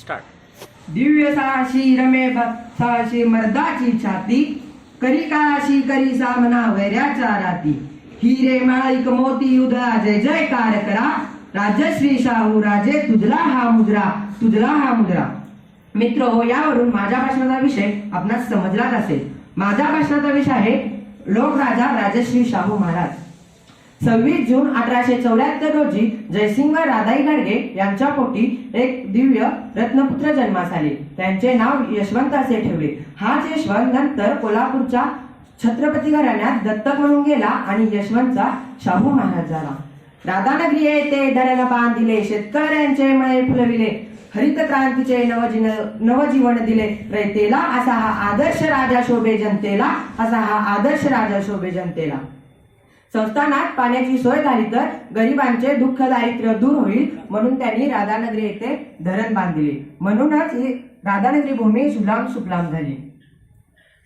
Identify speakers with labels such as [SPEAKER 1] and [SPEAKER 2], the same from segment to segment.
[SPEAKER 1] Start
[SPEAKER 2] Divya साहसी रमे ब- साहसी मर्दाची छाती करी काशी करी सामना वैऱ्याच्या राती. हिरे माळिक मोती उदळा जय जयकार करा राजश्री शाहू राजे तुझला हा मुद्रा तुझला हा मुद्रा. मित्र हो यावरून माझ्या भाषणाचा विषय आपणास समजलाच असेल. माझ्या भाषणाचा विषय आहे लोकराजा राजश्री शाहू महाराज. सव्वीस जून अठराशे चौऱ्याहत्तर रोजी जयसिंग व राधाई गाडगे यांच्या पोटी एक दिव्य रत्नपुत्र जन्मास आले. त्यांचे नाव यशवंत असे ठेवले. हाच यशवंत नंतर कोल्हापूरच्या छत्रपती घराण्यात दत्तक म्हणून गेला आणि यशवंतचा शाहू महाराज झाला. राधानगरी येथे धरण बांधिले शेतकऱ्यांचे मळे फुलविले हरित क्रांतीचे नवजीन नवजीवन दिले. रयतेला असा हा आदर्श राजा शोभे जनतेला असा हा आदर्श राजा शोभे जनतेला. संस्थानात पाण्याची सोय झाली तर गरिबांचे दुःख दारिद्र्य दूर होईल म्हणून त्यांनी राधानगरी येथे धरण बांधले. म्हणूनच ही राधानगरी भूमी सुलाम सुफलाम झाली.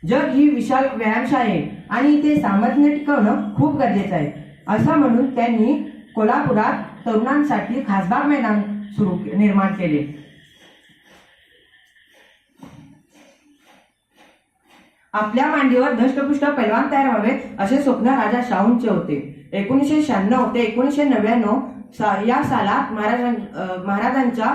[SPEAKER 2] जग ही विशाल व्यायामशाळा आहे आणि इथे सामर्थ्य टिकवणं खूप गरजेचं आहे. असं म्हणून त्यांनी कोल्हापुरात तरुणांसाठी खासबाग मैदान सुरू निर्माण केले. आपल्या मांडीवर धष्टपुष्ट पैलवान तयार व्हावे असे स्वप्न राजा शाहूंचे होते. एकोणीसशे शहाण्णव ते एकोणीसशे नव्याण्णव सा, या सालात महाराजां महाराजांच्या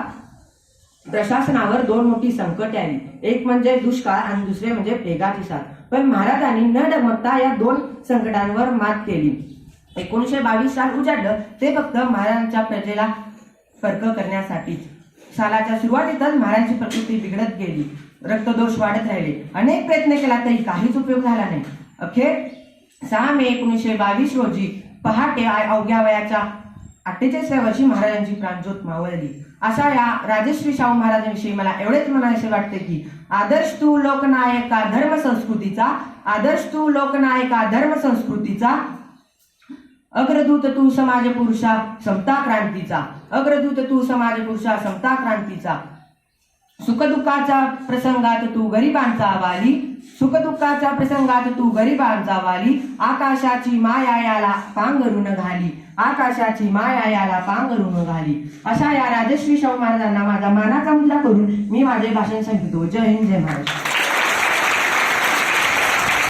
[SPEAKER 2] प्रशासनावर दोन मोठी संकटे आली एक म्हणजे दुष्काळ आणि दुसरे म्हणजे पेगाची साथ. पण महाराजांनी न डगमगता या दोन संकटांवर मात केली. एकोणीसशे बावीस साल उजाडलं ते फक्त महाराजांच्या प्रजेला फरक करण्यासाठीच सालाच्या सुरुवातीतच महाराजांची प्रकृती बिघडत गेली. रक्तदोष वाढत राहिले. अनेक प्रयत्न केला तरी काहीच उपयोग झाला नाही. अखेर सहा मे एकोणीसशे बावीस रोजी पहाटे अवघ्या वयाच्या अठ्ठेचाळीसव्या वर्षी महाराजांची प्राणज्योत मावळली. असा या राजश्री शाहू महाराजांविषयी मला एवढेच म्हणायचे वाटते की आदर्श तू लोकनायका धर्म संस्कृतीचा आदर्श तू लोकनायका धर्म संस्कृतीचा अग्रदूत तू समाज पुरुषा समता क्रांतीचा. अग्रदूत तू समाज पुरुषा समता क्रांतीचा. सुखदुःखाच्या प्रसंगात तू गरिबांचा वाली. सुखदुःखाच्या प्रसंगात तू गरिबांचा वाली. आकाशाची माया याला पांघरून घाली. आकाशाची माया याला पांघरून घाली. अशा या राजश्री शाहू महाराजांना माझा मानाचा मुद्दा करून मी माझे भाषण सांगितलो जय हिंद जय महाराष्ट्र.